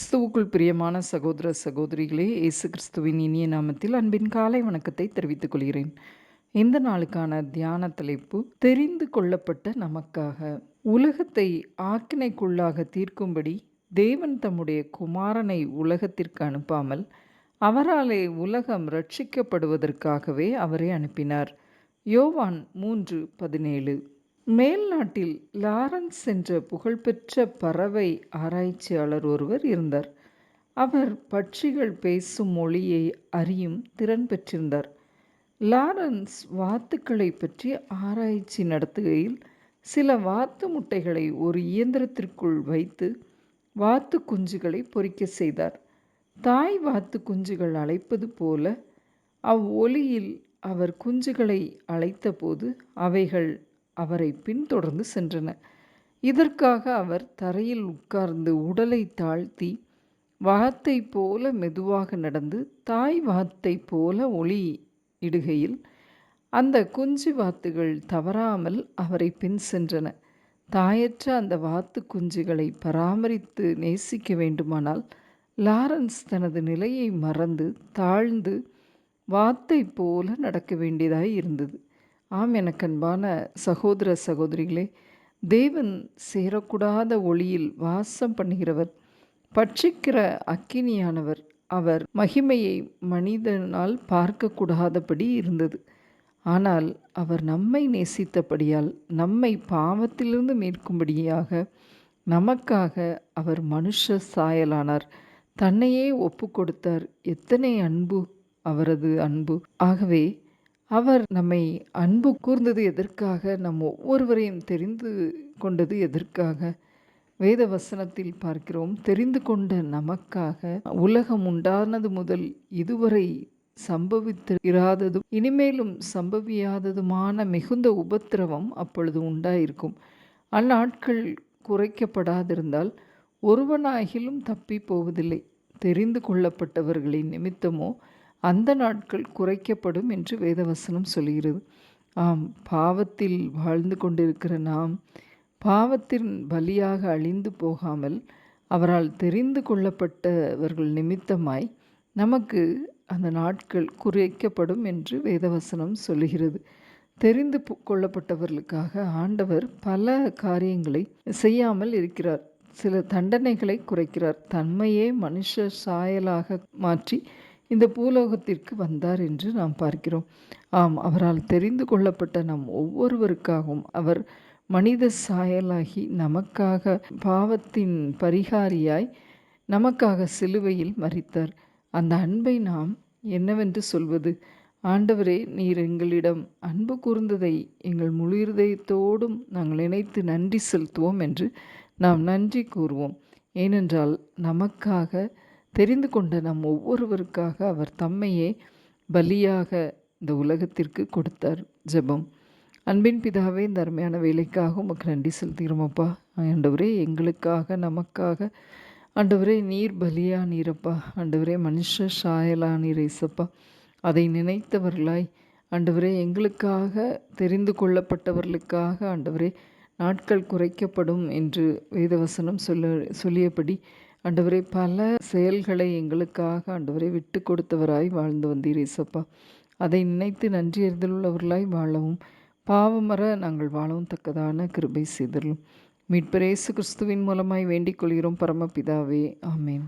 கிறிஸ்துவுக்குள் பிரியமான சகோதர சகோதரிகளே இயேசு கிறிஸ்துவின் இனிய நாமத்தில் அன்பின் காலை வணக்கத்தை தெரிவித்துக் கொள்கிறேன். இந்த நாளுக்கான தியான தலைப்பு தெரிந்து கொள்ளப்பட்ட நமக்காக. உலகத்தை ஆக்கினைக்குள்ளாக தீர்க்கும்படி தேவன் தம்முடைய குமாரனை உலகத்திற்கு அனுப்பாமல் அவராலே உலகம் ரட்சிக்கப்படுவதற்காகவே அவரை அனுப்பினார். யோவான் மூன்று பதினேழு. மேல்நாட்டில் லாரன்ஸ் என்ற புகழ்பெற்ற பறவை ஆராய்ச்சியாளர் ஒருவர் இருந்தார். அவர் பட்சிகள் பேசும் மொழியை அறியும் திறன் பெற்றிருந்தார். லாரன்ஸ் வாத்துக்களை பற்றி ஆராய்ச்சி நடத்துகையில் சில வாத்து முட்டைகளை ஒரு இயந்திரத்திற்குள் வைத்து வாத்து குஞ்சுகளை பொறிக்க செய்தார். தாய் வாத்து குஞ்சுகள் அழைப்பது போல அவ்வொலியில் அவர் குஞ்சுகளை அழைத்தபோது அவைகள் அவரை பின்தொடர்ந்து சென்றன இதற்காக அவர் தரையில் உட்கார்ந்து உடலை தாழ்த்தி வாத்தை போல மெதுவாக நடந்து தாய் வாத்தை போல ஒளி இடுகையில் அந்த குஞ்சு வாத்துகள் தவறாமல் அவரை பின் சென்றன. தாயற்ற அந்த வாத்து குஞ்சுகளை பராமரித்து நேசிக்க வேண்டுமானால் லாரன்ஸ் தனது நிலையை மறந்து தாழ்ந்து வாத்தை போல நடக்க வேண்டியதாய் இருந்தது. ஆம் எனக்கன்பான சகோதர சகோதரிகளே தேவன் சேரக்கூடாத ஒளியில் வாசம் பண்ணுகிறவர் பட்சிக்கிற அக்கினியானவர் அவர் மகிமையை மனிதனால் பார்க்கக்கூடாதபடி இருந்தது. ஆனால் அவர் நம்மை நேசித்தபடியால் நம்மை பாவத்திலிருந்து மீட்கும்படியாக நமக்காக அவர் மனுஷ சாயலானார். தன்னையே ஒப்பு கொடுத்தார் எத்தனை அன்பு அவரது அன்பு. ஆகவே அவர் நம்மை அன்பு கூர்ந்தது எதற்காக நம் ஒவ்வொருவரையும் தெரிந்து கொண்டது எதற்காக வேத வசனத்தில் பார்க்கிறோம் தெரிந்து கொண்ட நமக்காக உலகம் உண்டானது முதல் இதுவரை சம்பவித்து இராததும் இனிமேலும் சம்பவியாததுமான மிகுந்த உபத்திரவம் அப்பொழுது உண்டாயிருக்கும். அந்நாட்கள் குறைக்கப்படாதிருந்தால் ஒருவனாகிலும் தப்பி போவதில்லை. தெரிந்து கொள்ளப்பட்டவர்களின் நிமித்தமோ அந்த நாட்கள் குறைக்கப்படும் என்று வேதவசனம் சொல்கிறது ஆம் பாவத்தில் வாழ்ந்து கொண்டிருக்கிற நாம் பாவத்தின் பலியாக அழிந்து போகாமல் அவரால் தெரிந்து கொள்ளப்பட்டவர்கள் நிமித்தமாய் நமக்கு அந்த நாட்கள் குறைக்கப்படும் என்று வேதவசனம் சொல்லுகிறது. தெரிந்து கொள்ளப்பட்டவர்களுக்காக ஆண்டவர் பல காரியங்களை செய்யாமல் இருக்கிறார். சில தண்டனைகளை குறைக்கிறார். தன்மையே மனுஷ சாயலாக மாற்றி இந்த பூலோகத்திற்கு வந்தார் என்று நாம் பார்க்கிறோம். ஆம் அவரால் தெரிந்து கொள்ளப்பட்ட நம் ஒவ்வொருவருக்காகவும் அவர் மனித சாயலாகி நமக்காக பாவத்தின் பரிகாரியாய் நமக்காக சிலுவையில் மறித்தார் அந்த அன்பை நாம் என்னவென்று சொல்வது? ஆண்டவரே நீர் எங்களிடம் அன்பு கூர்ந்ததை எங்கள் முழு இருதயத்தோடும் நாங்கள் நினைத்து நன்றி செலுத்துவோம் என்று நாம் நன்றி கூறுவோம். ஏனென்றால் நமக்காக தெரிந்து கொண்ட நம் ஒவ்வொருவருக்காக அவர் தம்மையே பலியாக இந்த உலகத்திற்கு கொடுத்தார். ஜெபம். அன்பின் பிதாவே இந்த அருமையான வேலைக்காக உமக்கு நன்றி செலுத்துகிறோமப்பா. ஆண்டவரே எங்களுக்காக நமக்காக. ஆண்டவரே நீர் பலியா நீரப்பா ஆண்டவரே மனுஷ சாயலா நீர் இசப்பா அதை நினைத்தவர்களாய் ஆண்டவரே எங்களுக்காக தெரிந்து கொள்ளப்பட்டவர்களுக்காக ஆண்டவரே நாட்கள் குறைக்கப்படும் என்று வேதவசனம் சொல்ல சொல்லியபடி ஆண்டவரே பல செயல்களை எங்களுக்காக ஆண்டவரை விட்டு கொடுத்தவராய் வாழ்ந்து வந்தீர் இசப்பா அதை நினைத்து நன்றி அறிதலுள்ளவர்களாய் வாழவும். பாவமர நாங்கள் வாழவும் தக்கதான கிருபை செய்தலும் மீட்பரேசு கிறிஸ்துவின் மூலமாய் வேண்டிக் கொள்கிறோம் பரமபிதாவே. ஆமேன்.